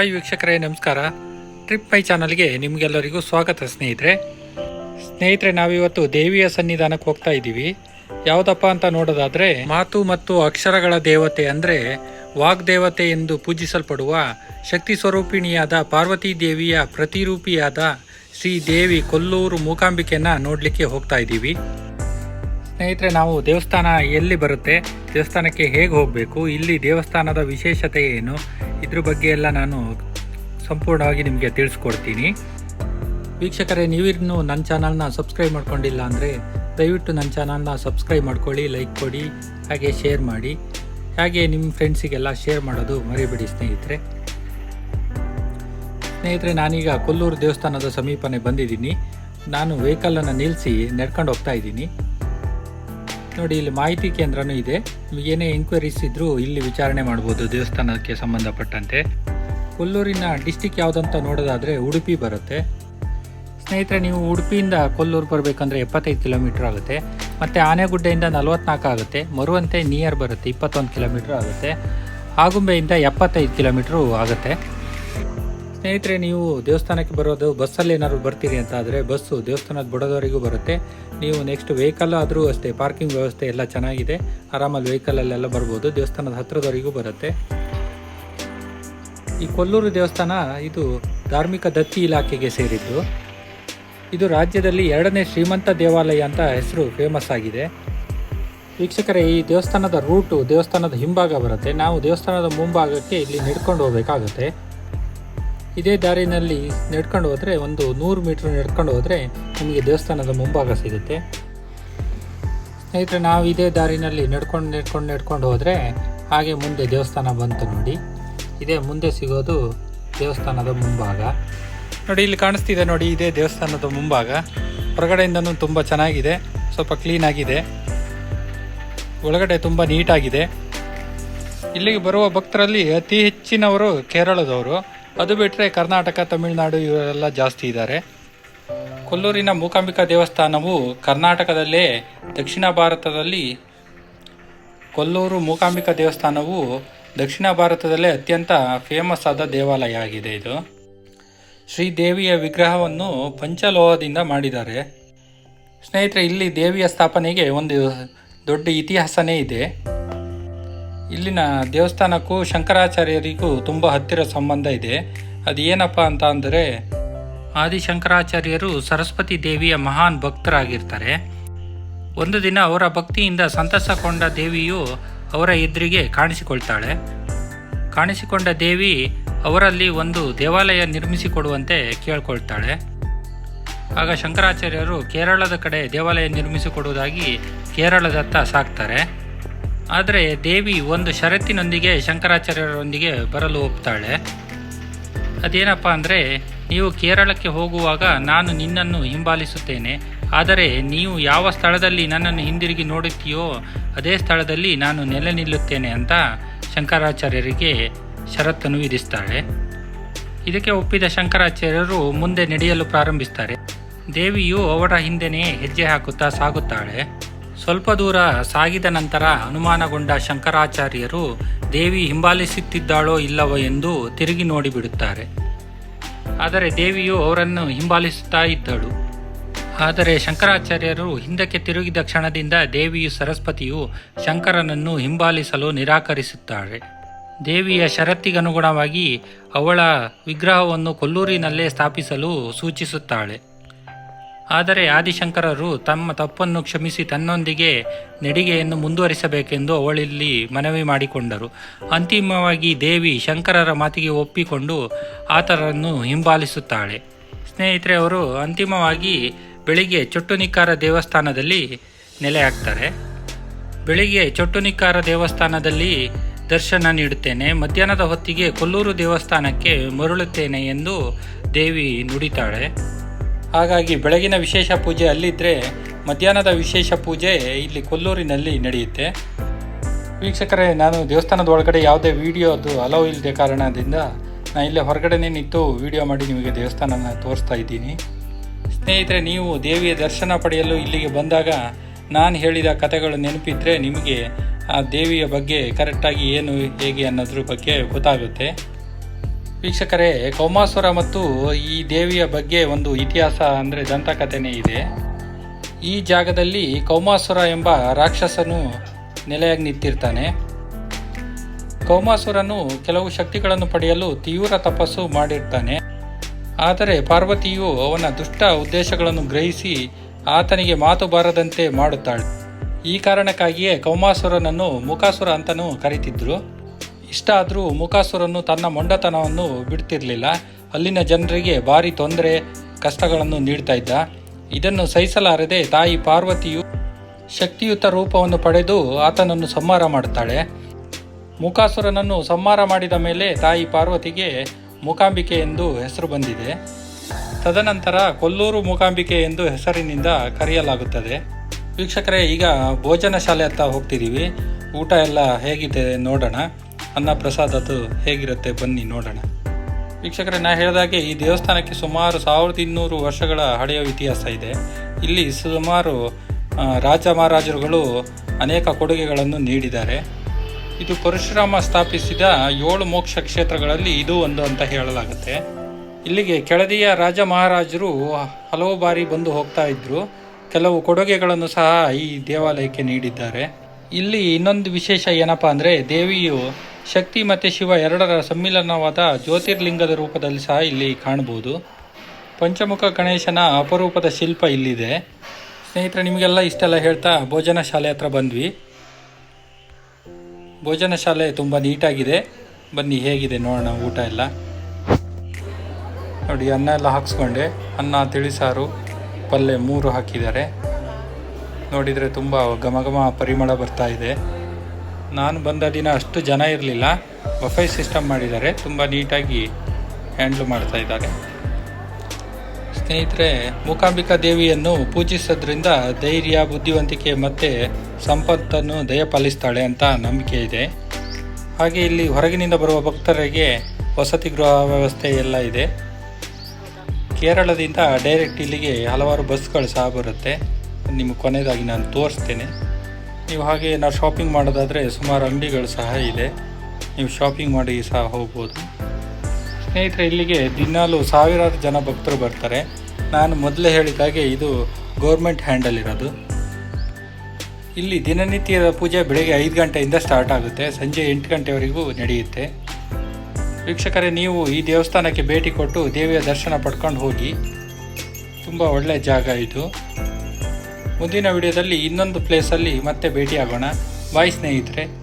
Hi ವೀಕ್ಷಕರೇ, ನಮಸ್ಕಾರ. Trip ಮೈ ಚಾನಲ್ಗೆ ನಿಮಗೆಲ್ಲರಿಗೂ ಸ್ವಾಗತ ಸ್ನೇಹಿತರೆ. ಸ್ನೇಹಿತರೆ, ನಾವಿವತ್ತು ದೇವಿಯ ಸನ್ನಿಧಾನಕ್ಕೆ ಹೋಗ್ತಾ ಇದ್ದೀವಿ. ಯಾವುದಪ್ಪ ಅಂತ ನೋಡೋದಾದರೆ, ಮಾತು ಮತ್ತು ಅಕ್ಷರಗಳ ದೇವತೆ ಅಂದರೆ ವಾಗ್ದೇವತೆ ಎಂದು ಪೂಜಿಸಲ್ಪಡುವ ಶಕ್ತಿ ಸ್ವರೂಪಿಣಿಯಾದ ಪಾರ್ವತಿ ದೇವಿಯ ಪ್ರತಿರೂಪಿಯಾದ ಶ್ರೀ ದೇವಿ ಕೊಲ್ಲೂರು ಮೂಕಾಂಬಿಕೆಯನ್ನು ನೋಡಲಿಕ್ಕೆ ಹೋಗ್ತಾ ಇದ್ದೀವಿ. ಸ್ನೇಹಿತರೆ, ನಾವು ದೇವಸ್ಥಾನ ಎಲ್ಲಿ ಬರುತ್ತೆ? ದೇವಸ್ಥಾನಕ್ಕೆ ಹೇಗೆ ಹೋಗಬೇಕು, ಇಲ್ಲಿ ದೇವಸ್ಥಾನದ ವಿಶೇಷತೆ ಏನು, ಇದ್ರ ಬಗ್ಗೆ ಎಲ್ಲ ನಾನು ಸಂಪೂರ್ಣವಾಗಿ ನಿಮಗೆ ತಿಳಿಸ್ಕೊಡ್ತೀನಿ. ವೀಕ್ಷಕರೇ, ನೀವಿನ್ನು ನನ್ನ ಚಾನಲ್ನ ಸಬ್ಸ್ಕ್ರೈಬ್ ಮಾಡ್ಕೊಂಡಿಲ್ಲ ಅಂದರೆ ದಯವಿಟ್ಟು ನನ್ನ ಚಾನಲ್ನ ಸಬ್ಸ್ಕ್ರೈಬ್ ಮಾಡ್ಕೊಳ್ಳಿ, ಲೈಕ್ ಕೊಡಿ, ಹಾಗೆ ಶೇರ್ ಮಾಡಿ. ಹಾಗೆ ನಿಮ್ಮ ಫ್ರೆಂಡ್ಸಿಗೆಲ್ಲ ಶೇರ್ ಮಾಡೋದು ಮರಿಬೇಡಿ ಸ್ನೇಹಿತರೆ. ಸ್ನೇಹಿತರೆ, ನಾನೀಗ ಕೊಲ್ಲೂರು ದೇವಸ್ಥಾನದ ಸಮೀಪನೇ ಬಂದಿದ್ದೀನಿ. ನಾನು ವೆಹಿಕಲನ್ನು ನಿಲ್ಲಿಸಿ ನಡ್ಕೊಂಡು ಹೋಗ್ತಾ ಇದ್ದೀನಿ. ನೋಡಿ, ಇಲ್ಲಿ ಮಾಹಿತಿ ಕೇಂದ್ರನೂ ಇದೆ. ಏನೇ ಎಂಕ್ವೈರೀಸ್ ಇದ್ರೂ ಇಲ್ಲಿ ವಿಚಾರಣೆ ಮಾಡ್ಬೋದು, ದೇವಸ್ಥಾನಕ್ಕೆ ಸಂಬಂಧಪಟ್ಟಂತೆ. ಕೊಲ್ಲೂರಿನ ಡಿಸ್ಟಿಕ್ ಯಾವುದಂತ ನೋಡೋದಾದರೆ ಉಡುಪಿ ಬರುತ್ತೆ. ಸ್ನೇಹಿತರೆ, ನೀವು ಉಡುಪಿಯಿಂದ ಕೊಲ್ಲೂರು ಬರಬೇಕಂದ್ರೆ ಎಪ್ಪತ್ತೈದು ಕಿಲೋಮೀಟ್ರ್ ಆಗುತ್ತೆ. ಮತ್ತು ಆನೆಗುಡ್ಡೆಯಿಂದ ನಲವತ್ನಾಲ್ಕು ಆಗುತ್ತೆ. ಮರುವಂತೆ ನಿಯರ್ ಬರುತ್ತೆ, ಇಪ್ಪತ್ತೊಂದು ಕಿಲೋಮೀಟ್ರ್ ಆಗುತ್ತೆ. ಆಗುಂಬೆಯಿಂದ ಎಪ್ಪತ್ತೈದು ಕಿಲೋಮೀಟ್ರು ಆಗುತ್ತೆ. ಸ್ನೇಹಿತರೆ, ನೀವು ದೇವಸ್ಥಾನಕ್ಕೆ ಬರೋದು, ಬಸ್ಸಲ್ಲಿ ಏನಾದ್ರು ಬರ್ತೀರಿ ಅಂತ ಆದರೆ ಬಸ್ಸು ದೇವಸ್ಥಾನದ ಬುಡದವರೆಗೂ ಬರುತ್ತೆ. ನೀವು ನೆಕ್ಸ್ಟ್ ವೆಹಿಕಲ್ ಆದರೂ ಅಷ್ಟೇ ಪಾರ್ಕಿಂಗ್ ವ್ಯವಸ್ಥೆ ಎಲ್ಲ ಚೆನ್ನಾಗಿದೆ. ಆರಾಮಲ್ಲಿ ವೆಹಿಕಲಲ್ಲೆಲ್ಲ ಬರ್ಬೋದು, ದೇವಸ್ಥಾನದ ಹತ್ತಿರದವರೆಗೂ ಬರುತ್ತೆ. ಈ ಕೊಲ್ಲೂರು ದೇವಸ್ಥಾನ, ಇದು ಧಾರ್ಮಿಕ ದತ್ತಿ ಇಲಾಖೆಗೆ ಸೇರಿದ್ದು. ಇದು ರಾಜ್ಯದಲ್ಲಿ ಎರಡನೇ ಶ್ರೀಮಂತ ದೇವಾಲಯ ಅಂತ ಹೆಸರು ಫೇಮಸ್ ಆಗಿದೆ. ವೀಕ್ಷಕರೇ, ಈ ದೇವಸ್ಥಾನದ ರೂಟು ದೇವಸ್ಥಾನದ ಹಿಂಭಾಗ ಬರುತ್ತೆ. ನಾವು ದೇವಸ್ಥಾನದ ಮುಂಭಾಗಕ್ಕೆ ಇಲ್ಲಿ ನಡ್ಕೊಂಡು ಹೋಗಬೇಕಾಗುತ್ತೆ. ಇದೇ ದಾರಿನಲ್ಲಿ ನಡ್ಕೊಂಡು ಹೋದರೆ, ಒಂದು ನೂರು ಮೀಟ್ರ್ ನಡ್ಕೊಂಡು ಹೋದರೆ ನಿಮಗೆ ದೇವಸ್ಥಾನದ ಮುಂಭಾಗ ಸಿಗುತ್ತೆ. ಸ್ನೇಹಿತರೆ, ನಾವು ಇದೇ ದಾರಿನಲ್ಲಿ ನಡ್ಕೊಂಡು ನಡ್ಕೊಂಡು ನಡ್ಕೊಂಡು ಹೋದರೆ ಹಾಗೆ ಮುಂದೆ ದೇವಸ್ಥಾನ ಬಂತು ನೋಡಿ. ಇದೇ ಮುಂದೆ ಸಿಗೋದು ದೇವಸ್ಥಾನದ ಮುಂಭಾಗ. ನೋಡಿ, ಇಲ್ಲಿ ಕಾಣಿಸ್ತಿದೆ ನೋಡಿ, ಇದೇ ದೇವಸ್ಥಾನದ ಮುಂಭಾಗ. ಹೊರಗಡೆಯಿಂದನೂ ತುಂಬ ಚೆನ್ನಾಗಿದೆ, ಸ್ವಲ್ಪ ಕ್ಲೀನಾಗಿದೆ ಒಳಗಡೆ ತುಂಬ ನೀಟಾಗಿದೆ ಇಲ್ಲಿಗೆ ಬರುವ ಭಕ್ತರಲ್ಲಿ ಅತಿ ಹೆಚ್ಚಿನವರು ಕೇರಳದವರು. ಅದು ಬಿಟ್ಟರೆ ಕರ್ನಾಟಕ, ತಮಿಳುನಾಡು ಇವರೆಲ್ಲ ಜಾಸ್ತಿ ಇದ್ದಾರೆ. ಕೊಲ್ಲೂರಿನ ಮೂಕಾಂಬಿಕಾ ದೇವಸ್ಥಾನವು ಕರ್ನಾಟಕದಲ್ಲೇ ದಕ್ಷಿಣ ಭಾರತದಲ್ಲಿ ಕೊಲ್ಲೂರು ಮೂಕಾಂಬಿಕಾ ದೇವಸ್ಥಾನವು ದಕ್ಷಿಣ ಭಾರತದಲ್ಲೇ ಅತ್ಯಂತ ಫೇಮಸ್ ಆದ ದೇವಾಲಯ ಆಗಿದೆ ಇದು. ಶ್ರೀದೇವಿಯ ವಿಗ್ರಹವನ್ನು ಪಂಚಲೋಹದಿಂದ ಮಾಡಿದ್ದಾರೆ. ಸ್ನೇಹಿತರೆ, ಇಲ್ಲಿ ದೇವಿಯ ಸ್ಥಾಪನೆಗೆ ಒಂದು ದೊಡ್ಡ ಇತಿಹಾಸನೇ ಇದೆ. ಇಲ್ಲಿನ ದೇವಸ್ಥಾನಕ್ಕೂ ಶಂಕರಾಚಾರ್ಯರಿಗೂ ತುಂಬ ಹತ್ತಿರ ಸಂಬಂಧ ಇದೆ. ಅದು ಏನಪ್ಪ ಅಂತ ಅಂದರೆ, ಆದಿಶಂಕರಾಚಾರ್ಯರು ಸರಸ್ವತಿ ದೇವಿಯ ಮಹಾನ್ ಭಕ್ತರಾಗಿರ್ತಾರೆ. ಒಂದು ದಿನ ಅವರ ಭಕ್ತಿಯಿಂದ ಸಂತಸಗೊಂಡ ದೇವಿಯು ಅವರ ಎದುರಿಗೆ ಕಾಣಿಸಿಕೊಳ್ತಾಳೆ. ಕಾಣಿಸಿಕೊಂಡ ದೇವಿ ಅವರಲ್ಲಿ ಒಂದು ದೇವಾಲಯ ನಿರ್ಮಿಸಿಕೊಡುವಂತೆ ಕೇಳ್ಕೊಳ್ತಾಳೆ. ಆಗ ಶಂಕರಾಚಾರ್ಯರು ಕೇರಳದ ಕಡೆ ದೇವಾಲಯ ನಿರ್ಮಿಸಿಕೊಡುವುದಾಗಿ ಕೇರಳದತ್ತ ಸಾಕ್ತಾರೆ. ಆದರೆ ದೇವಿ ಒಂದು ಷರತ್ತಿನೊಂದಿಗೆ ಶಂಕರಾಚಾರ್ಯರೊಂದಿಗೆ ಬರಲು ಒಪ್ತಾಳೆ ಅದೇನಪ್ಪ ಅಂದರೆ, ನೀವು ಕೇರಳಕ್ಕೆ ಹೋಗುವಾಗ ನಾನು ನಿನ್ನನ್ನು ಹಿಂಬಾಲಿಸುತ್ತೇನೆ. ಆದರೆ ನೀವು ಯಾವ ಸ್ಥಳದಲ್ಲಿ ನನ್ನನ್ನು ಹಿಂದಿರುಗಿ ನೋಡುತ್ತೀಯೋ, ಅದೇ ಸ್ಥಳದಲ್ಲಿ ನಾನು ನೆಲೆ ನಿಲ್ಲುತ್ತೇನೆ ಅಂತ ಶಂಕರಾಚಾರ್ಯರಿಗೆ ಷರತ್ತನ್ನು ವಿಧಿಸ್ತಾಳೆ. ಇದಕ್ಕೆ ಒಪ್ಪಿದ ಶಂಕರಾಚಾರ್ಯರು ಮುಂದೆ ನಡೆಯಲು ಪ್ರಾರಂಭಿಸ್ತಾರೆ. ದೇವಿಯು ಅವರ ಹಿಂದೆನೇ ಹೆಜ್ಜೆ ಹಾಕುತ್ತಾ ಸಾಗುತ್ತಾಳೆ. ಸ್ವಲ್ಪ ದೂರ ಸಾಗಿದ ನಂತರ ಅನುಮಾನಗೊಂಡ ಶಂಕರಾಚಾರ್ಯರು, ದೇವಿ ಹಿಂಬಾಲಿಸುತ್ತಿದ್ದಾಳೋ ಇಲ್ಲವೋ ಎಂದು ತಿರುಗಿ ನೋಡಿಬಿಡುತ್ತಾರೆ ಆದರೆ ದೇವಿಯು ಅವರನ್ನು ಹಿಂಬಾಲಿಸುತ್ತಾ ಇದ್ದಳು. ಆದರೆ ಶಂಕರಾಚಾರ್ಯರು ಹಿಂದಕ್ಕೆ ತಿರುಗಿದ ಕ್ಷಣದಿಂದ ದೇವಿಯು ಸರಸ್ವತಿಯು ಶಂಕರನನ್ನು ಹಿಂಬಾಲಿಸಲು ನಿರಾಕರಿಸುತ್ತಾಳೆ ದೇವಿಯ ಷರತ್ತಿಗನುಗುಣವಾಗಿ ಅವಳ ವಿಗ್ರಹವನ್ನು ಕೊಲ್ಲೂರಿನಲ್ಲೇ ಸ್ಥಾಪಿಸಲು ಸೂಚಿಸುತ್ತಾಳೆ. ಆದರೆ ಆದಿಶಂಕರರು ತಮ್ಮ ತಪ್ಪನ್ನು ಕ್ಷಮಿಸಿ ತನ್ನೊಂದಿಗೆ ನಡಿಗೆಯನ್ನು ಮುಂದುವರಿಸಬೇಕೆಂದು ಅವಳಲ್ಲಿ ಮನವಿ ಮಾಡಿಕೊಂಡರು. ಅಂತಿಮವಾಗಿ ದೇವಿ ಶಂಕರರ ಮಾತಿಗೆ ಒಪ್ಪಿಕೊಂಡು ಆತರನ್ನು ಹಿಂಬಾಲಿಸುತ್ತಾಳೆ. ಸ್ನೇಹಿತರೆ, ಅವರು ಅಂತಿಮವಾಗಿ ಬೆಳಿಗ್ಗೆ ಚೊಟ್ಟುನಿಕ್ಕಾರ ದೇವಸ್ಥಾನದಲ್ಲಿ ನೆಲೆಯಾಗ್ತಾರೆ. ಬೆಳಿಗ್ಗೆ ಚೊಟ್ಟುನಿಕ್ಕಾರ ದೇವಸ್ಥಾನದಲ್ಲಿ ದರ್ಶನ ನೀಡುತ್ತೇನೆ. ಮಧ್ಯಾಹ್ನದ ಹೊತ್ತಿಗೆ ಕೊಲ್ಲೂರು ದೇವಸ್ಥಾನಕ್ಕೆ ಮರಳುತ್ತೇನೆ ಎಂದು ದೇವಿ ನುಡಿತಾಳೆ. ಹಾಗಾಗಿ ಬೆಳಗಿನ ವಿಶೇಷ ಪೂಜೆ ಅಲ್ಲಿದ್ದರೆ ಮಧ್ಯಾಹ್ನದ ವಿಶೇಷ ಪೂಜೆ ಇಲ್ಲಿ ಕೊಲ್ಲೂರಿನಲ್ಲಿ ನಡೆಯುತ್ತೆ. ವೀಕ್ಷಕರೇ, ನಾನು ದೇವಸ್ಥಾನದ ಒಳಗಡೆ ಯಾವುದೇ ವಿಡಿಯೋದು ಅಲೋ ಇಲ್ಲದೆ ಕಾರಣದಿಂದ ನಾನು ಇಲ್ಲೇ ಹೊರಗಡೆ ನಿಂತು ವಿಡಿಯೋ ಮಾಡಿ ನಿಮಗೆ ದೇವಸ್ಥಾನನ ತೋರಿಸ್ತಾ ಇದ್ದೀನಿ. ಸ್ನೇಹಿತರೆ, ನೀವು ದೇವಿಯ ದರ್ಶನ ಪಡೆಯಲು ಇಲ್ಲಿಗೆ ಬಂದಾಗ ನಾನು ಹೇಳಿದ ಕಥೆಗಳು ನೆನಪಿದ್ರೆ ನಿಮಗೆ ಆ ದೇವಿಯ ಬಗ್ಗೆ ಕರೆಕ್ಟಾಗಿ ಏನು, ಹೇಗೆ ಅನ್ನೋದ್ರ ಬಗ್ಗೆ ಗೊತ್ತಾಗುತ್ತೆ. ವೀಕ್ಷಕರೇ, ಕೌಮಾಸುರ ಮತ್ತು ಈ ದೇವಿಯ ಬಗ್ಗೆ ಒಂದು ಇತಿಹಾಸ ಅಂದರೆ ದಂತಕಥೆನೇ ಇದೆ. ಈ ಜಾಗದಲ್ಲಿ ಕೌಮಾಸುರ ಎಂಬ ರಾಕ್ಷಸನು ನೆಲೆಯಾಗಿ ನಿಂತಿರ್ತಾನೆ. ಕೌಮಾಸುರನು ಕೆಲವು ಶಕ್ತಿಗಳನ್ನು ಪಡೆಯಲು ತೀವ್ರ ತಪಸ್ಸು ಮಾಡಿರ್ತಾನೆ. ಆದರೆ ಪಾರ್ವತಿಯು ಅವನ ದುಷ್ಟ ಉದ್ದೇಶಗಳನ್ನು ಗ್ರಹಿಸಿ ಆತನಿಗೆ ಮಾತು ಬಾರದಂತೆ ಮಾಡುತ್ತಾಳೆ. ಈ ಕಾರಣಕ್ಕಾಗಿಯೇ ಕೌಮಾಸುರನನ್ನು ಮುಖಾಸುರ ಅಂತಲೂ ಕರೀತಿದ್ರು. ಇಷ್ಟ ಆದರೂ ತನ್ನ ಮೊಂಡತನವನ್ನು ಬಿಡ್ತಿರಲಿಲ್ಲ. ಅಲ್ಲಿನ ಜನರಿಗೆ ಭಾರಿ ತೊಂದರೆ, ಕಷ್ಟಗಳನ್ನು ನೀಡ್ತಾ ಇದ್ದ. ಇದನ್ನು ಸಹಿಸಲಾರದೆ ತಾಯಿ ಪಾರ್ವತಿಯು ಶಕ್ತಿಯುತ ರೂಪವನ್ನು ಪಡೆದು ಆತನನ್ನು ಸಂಹಾರ ಮಾಡುತ್ತಾಳೆ ಮುಖಾಸುರನನ್ನು ಸಂಹಾರ ಮಾಡಿದ ಮೇಲೆ ತಾಯಿ ಪಾರ್ವತಿಗೆ ಮೂಕಾಂಬಿಕೆ ಎಂದು ಹೆಸರು ಬಂದಿದೆ. ತದನಂತರ ಕೊಲ್ಲೂರು ಮೂಕಾಂಬಿಕೆ ಎಂದು ಹೆಸರಿನಿಂದ ಕರೆಯಲಾಗುತ್ತದೆ. ವೀಕ್ಷಕರೇ, ಈಗ ಭೋಜನ ಶಾಲೆ ಹತ್ತ ಹೋಗ್ತಿದ್ದೀವಿ ಊಟ ಎಲ್ಲ ಹೇಗಿದೆ ನೋಡೋಣ. ಅನ್ನ ಪ್ರಸಾದದ್ದು ಹೇಗಿರುತ್ತೆ ಬನ್ನಿ ನೋಡೋಣ. ವೀಕ್ಷಕರೇ, ನಾ ಹೇಳಿದಾಗೆ ಈ ದೇವಸ್ಥಾನಕ್ಕೆ ಸುಮಾರು ಸಾವಿರದ ಇನ್ನೂರು ವರ್ಷಗಳ ಹಳೆಯ ಇತಿಹಾಸ ಇದೆ. ಇಲ್ಲಿ ಸುಮಾರು ರಾಜ ಮಹಾರಾಜರುಗಳು ಅನೇಕ ಕೊಡುಗೆಗಳನ್ನು ನೀಡಿದ್ದಾರೆ. ಇದು ಪರಶುರಾಮ ಸ್ಥಾಪಿಸಿದ ಏಳು ಮೋಕ್ಷ ಕ್ಷೇತ್ರಗಳಲ್ಲಿ ಇದು ಒಂದು ಅಂತ ಹೇಳಲಾಗುತ್ತೆ. ಇಲ್ಲಿಗೆ ಕೆಳದಿಯ ರಾಜ ಮಹಾರಾಜರು ಹಲವು ಬಾರಿ ಬಂದು ಹೋಗ್ತಾ ಇದ್ರು. ಕೆಲವು ಕೊಡುಗೆಗಳನ್ನು ಸಹ ಈ ದೇವಾಲಯಕ್ಕೆ ನೀಡಿದ್ದಾರೆ. ಇಲ್ಲಿ ಇನ್ನೊಂದು ವಿಶೇಷ ಏನಪ್ಪಾ ಅಂದರೆ ದೇವಿಯು ಶಕ್ತಿ ಮತ್ತು ಶಿವ ಎರಡರ ಸಮ್ಮಿಲನವಾದ ಜ್ಯೋತಿರ್ಲಿಂಗದ ರೂಪದಲ್ಲಿ ಸಹ ಇಲ್ಲಿ ಕಾಣಬಹುದು. ಪಂಚಮುಖ ಗಣೇಶನ ಅಪರೂಪದ ಶಿಲ್ಪ ಇಲ್ಲಿದೆ. ಸ್ನೇಹಿತರೆ, ನಿಮಗೆಲ್ಲ ಇಷ್ಟೆಲ್ಲ ಹೇಳ್ತಾ ಭೋಜನ ಶಾಲೆ ಹತ್ರ ಬಂದ್ವಿ. ಭೋಜನ ಶಾಲೆ ತುಂಬ ನೀಟಾಗಿದೆ. ಬನ್ನಿ, ಹೇಗಿದೆ ನೋಡೋಣ ಊಟ ಎಲ್ಲ. ನೋಡಿ, ಅನ್ನ ಎಲ್ಲ ಹಾಕ್ಸ್ಕೊಂಡೆ. ಅನ್ನ, ತಿಳಿಸಾರು ಪಲ್ಯ ಮೂರು ಹಾಕಿದ್ದಾರೆ. ನೋಡಿದರೆ ತುಂಬ ಘಮ ಘಮ ಪರಿಮಳ ಬರ್ತಾ ಇದೆ. ನಾನು ಬಂದ ದಿನ ಅಷ್ಟು ಜನ ಇರಲಿಲ್ಲ. ಬಫೈ ಸಿಸ್ಟಮ್ ಮಾಡಿದ್ದಾರೆ. ತುಂಬ ನೀಟಾಗಿ ಹ್ಯಾಂಡ್ಲ್ ಮಾಡ್ತಾ ಇದ್ದಾರೆ. ಸ್ನೇಹಿತರೆ, ಮೂಕಾಂಬಿಕಾ ದೇವಿಯನ್ನು ಪೂಜಿಸೋದ್ರಿಂದ ಧೈರ್ಯ, ಬುದ್ಧಿವಂತಿಕೆ ಮತ್ತು ಸಂಪತ್ತನ್ನು ದಯಪಾಲಿಸ್ತಾಳೆ ಅಂತ ನಂಬಿಕೆ ಇದೆ. ಹಾಗೆ ಇಲ್ಲಿ ಹೊರಗಿನಿಂದ ಬರುವ ಭಕ್ತರಿಗೆ ವಸತಿ ಗೃಹ ವ್ಯವಸ್ಥೆ ಎಲ್ಲ ಇದೆ. ಕೇರಳದಿಂದ ಡೈರೆಕ್ಟ್ ಇಲ್ಲಿಗೆ ಹಲವಾರು ಬಸ್ಗಳು ಸಹ ಬರುತ್ತೆ. ನಿಮಗೆ ಕೊನೆಯದಾಗಿ ನಾನು ತೋರಿಸ್ತೇನೆ. ನೀವು ಹಾಗೆ ನಾವು ಶಾಪಿಂಗ್ ಮಾಡೋದಾದರೆ ಸುಮಾರು ಅಂಗಡಿಗಳು ಸಹ ಇದೆ. ನೀವು ಶಾಪಿಂಗ್ ಮಾಡಿ ಸಹ ಹೋಗ್ಬೋದು. ಸ್ನೇಹಿತರೆ, ಇಲ್ಲಿಗೆ ದಿನಾಲು ಸಾವಿರಾರು ಜನ ಭಕ್ತರು ಬರ್ತಾರೆ. ನಾನು ಮೊದಲೇ ಹೇಳಿದಾಗೆ ಇದು ಗೌರ್ಮೆಂಟ್ ಹ್ಯಾಂಡಲ್ ಇರೋದು. ಇಲ್ಲಿ ದಿನನಿತ್ಯದ ಪೂಜೆ ಬೆಳಗ್ಗೆ ಐದು ಗಂಟೆಯಿಂದ ಸ್ಟಾರ್ಟ್ ಆಗುತ್ತೆ. ಸಂಜೆ ಎಂಟು ಗಂಟೆವರೆಗೂ ನಡೆಯುತ್ತೆ. ವೀಕ್ಷಕರೇ, ನೀವು ಈ ದೇವಸ್ಥಾನಕ್ಕೆ ಭೇಟಿ ಕೊಟ್ಟು ದೇವಿಯ ದರ್ಶನ ಪಡ್ಕೊಂಡು ಹೋಗಿ. ತುಂಬ ಒಳ್ಳೆಯ ಜಾಗ ಇದು. ಮುಂದಿನ ವಿಡಿಯೋದಲ್ಲಿ ಇನ್ನೊಂದು ಪ್ಲೇಸಲ್ಲಿ ಮತ್ತೆ ಭೇಟಿಯಾಗೋಣ. ಬಾಯ್ ಸ್ನೇಹಿತರೆ.